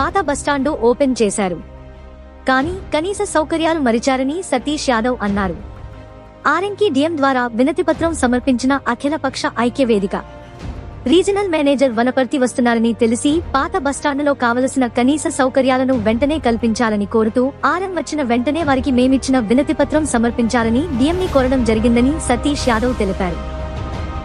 పాత bus stand open చేశారు. కానీ కనీస సౌకర్యాలు మరిచారని సతీష్ యాదవ్ అన్నారు. ఆర్ఎంకి డిఎం ద్వారా వినతిపత్రం సమర్పించిన అఖిలపక్ష ఐక్యవేదిక. రీజనల్ మేనేజర్ వనపర్తి వస్తున్నారని తెలిసి పాత బస్టాండులో కావలసిన కనీస సౌకర్యాలను వెంటనే కల్పించాలని కోరుతూ ఆర్ఎం వచ్చిన వెంటనే వారికి మేమిచ్చిన వినతిపత్రం సమర్పించాలని డిఎంని కోరడం జరిగిందని సతీష్ యాదవ్ తెలిపారు.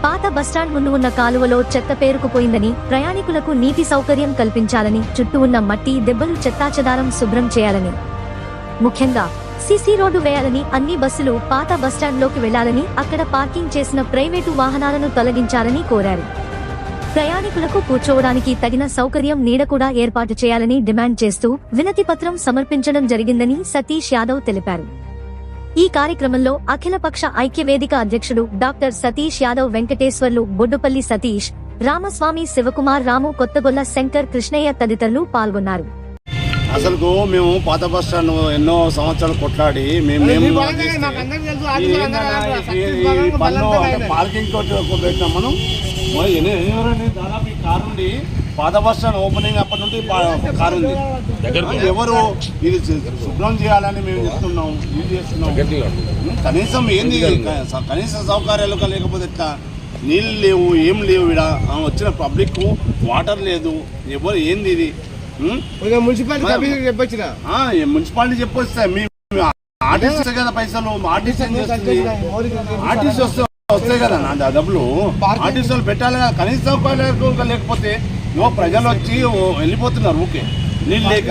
పాత బస్టాండ్ ముందు ఉన్న కాలువలో చెత్త పేరుకుపోయిందని ప్రయాణికులకు నీటి సౌకర్యం కల్పించాలని చుట్టూ ఉన్న మట్టి దెబ్బలు చెత్తాచెదారం శుభ్రం చేయాలని. ముఖ్యంగా సీసీ రోడ్డు వేయాలని అన్ని బస్సులు పాత బస్టాండ్లోకి వెళ్ళాలని అక్కడ పార్కింగ్ చేసిన ప్రైవేటు వాహనాలను తొలగించాలని కోరారు. ప్రయాణికులకు కూర్చోవడానికి తగిన సౌకర్యం నీడ కూడా ఏర్పాటు చేయాలని డిమాండ్ చేస్తూ వినతి పత్రం సమర్పించడం జరిగిందని సతీష్ యాదవ్ తెలిపారు. ఈ కార్యక్రమంలో అఖిలపక్ష ఐక్యవేదిక అధ్యక్షుడు డాక్టర్ సతీష్ యాదవ్ వెంకటేశ్వర్లు బొడ్డుపల్లి సతీష్ రామస్వామి శివకుమార్ రాము కొత్తగొల్ల శంకర్ కృష్ణయ్య తదితరులు పాల్గొన్నారు. అసలుకు మేము పాత బస్ స్టాండ్ ఎన్నో సంవత్సరాలు కొట్లాడి మేము పార్కింగ్ పెట్టినాం మనం. దాదాపు ఈ కారు ఉంది పాత బస్ స్టాండ్ ఓపెనింగ్ అప్పటి నుండి కారు ఉంది. ఎవరు ఇది శుభ్రం చేయాలని మేము చెప్తున్నాం ఇది చేస్తున్నాం. కనీసం ఏంది కనీస సౌకర్యాలు లేకపోతే ఎట్లా? నీళ్ళు లేవు ఏం లేవు ఇక్కడ వచ్చిన పబ్లిక్ వాటర్ లేదు. ఎవరు ఏంది ఇది? మున్సిపాలిటీ కమిషనర్ చెప్పొచ్చిన ఆ, ఈ మున్సిపాలిటీ చెప్పొస్తే మీ ఆర్టీసీ వస్తాయి కదా పైసలు ఆర్టీసీ ఏం వస్తే వస్తాయి కదా నా డబ్బులు. ఆర్టీసీ వాళ్ళు పెట్టాలి కదా కనీస సౌకర్యాలు లేకపోతే ఓ ప్రజలు వచ్చి వెళ్ళిపోతున్నారు ఊకే నీళ్ళు లేక.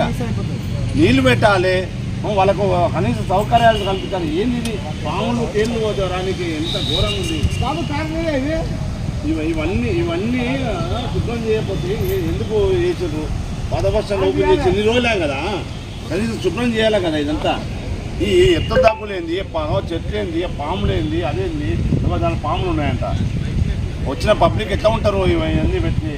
నీళ్ళు పెట్టాలి. వాళ్ళకు కనీస సౌకర్యాలు కల్పించాలి. ఏంది ఇది పాములు తేళ్ళు పోతే రానికి ఎంత ఘోరంగా ఉంది. ఇవన్నీ ఇవన్నీ శుభ్రం చేయకపోతే ఎందుకు చేసారు స్టాండ్ ఓపెన్ చేసి ఎన్ని రోజులే కదా. కనీసం శుభ్రం చేయాలి కదా ఇదంతా. ఈ ఎత్త దాకులేంది పా చెట్లు ఏంది పాములు ఏంది అదేంది? దాని పాములు ఉన్నాయంట. వచ్చిన పబ్లిక్ ఎట్లా ఉంటారు? ఇవన్నీ పెట్టి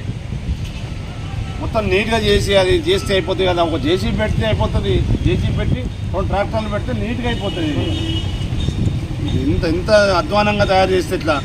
మొత్తం నీట్గా చేసి అది చేస్తే అయిపోతుంది కదా ఒక జేసీ పెడితే అయిపోతుంది. జేసీ పెట్టి రెండు ట్రాక్టర్లు పెడితే నీట్గా అయిపోతుంది. ఇంత ఇంత అధ్వానంగా తయారు చేస్తే ఇట్లా